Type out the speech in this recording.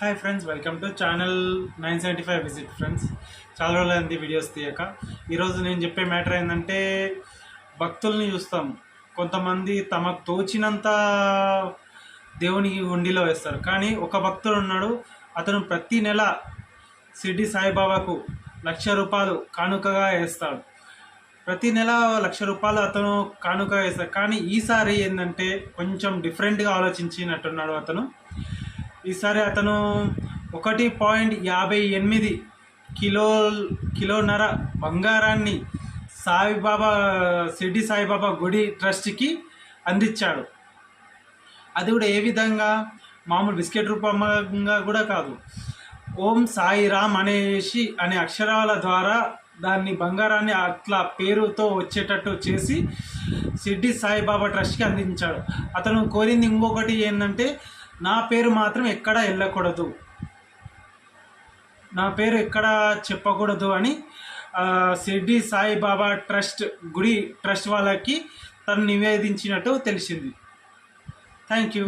Hi friends welcome to channel nine seventy five visit friends చాలా రోజులైంది videos తీయక. ఈరోజు నేను చెప్పే మ్యాటర్ ఏంటంటే భక్తుల్ని చూస్తాం. కొంతమంది తమకు తోచినంత దేవునికి ఉండిలో వేస్తారు. కానీ ఒక భక్తుడు ఉన్నాడు అతను ప్రతి నెల సిడ్డి సాయిబాబాకు లక్ష రూపాయలు కానుకగా వేస్తాడు. ప్రతి నెల లక్ష రూపాయలు అతను కానుక వేస్తాడు. కానీ ఈసారి ఏంటంటే కొంచెం డిఫరెంట్గా ఆలోచించినట్టున్నాడు అతను. ఈసారి అతను ఒకటి పాయింట్ యాభై ఎనిమిది కిలో కిలోన్నర బంగారాన్ని సాయిబాబా షిర్డి సాయిబాబా గుడి ట్రస్ట్కి అందించాడు. అది కూడా ఏ విధంగా? మామూలు బిస్కెట్ రూపంగా కూడా కాదు. ఓం సాయిరామ్ అనేసి అనే అక్షరాల ద్వారా దాన్ని బంగారాన్ని అట్లా పేరుతో వచ్చేటట్టు చేసి సిడ్డి సాయిబాబా ట్రస్ట్కి అందించాడు. అతను కోరింది ఇంకొకటి ఏంటంటే నా పేరు మాత్రం ఎక్కడ వెళ్ళకూడదు నా పేరు ఎక్కడ చెప్పకూడదు అని షిర్డి సాయిబాబా ట్రస్ట్ గుడి ట్రస్ట్ వాళ్ళకి తను నివేదించినట్టు తెలిసింది. Thank you.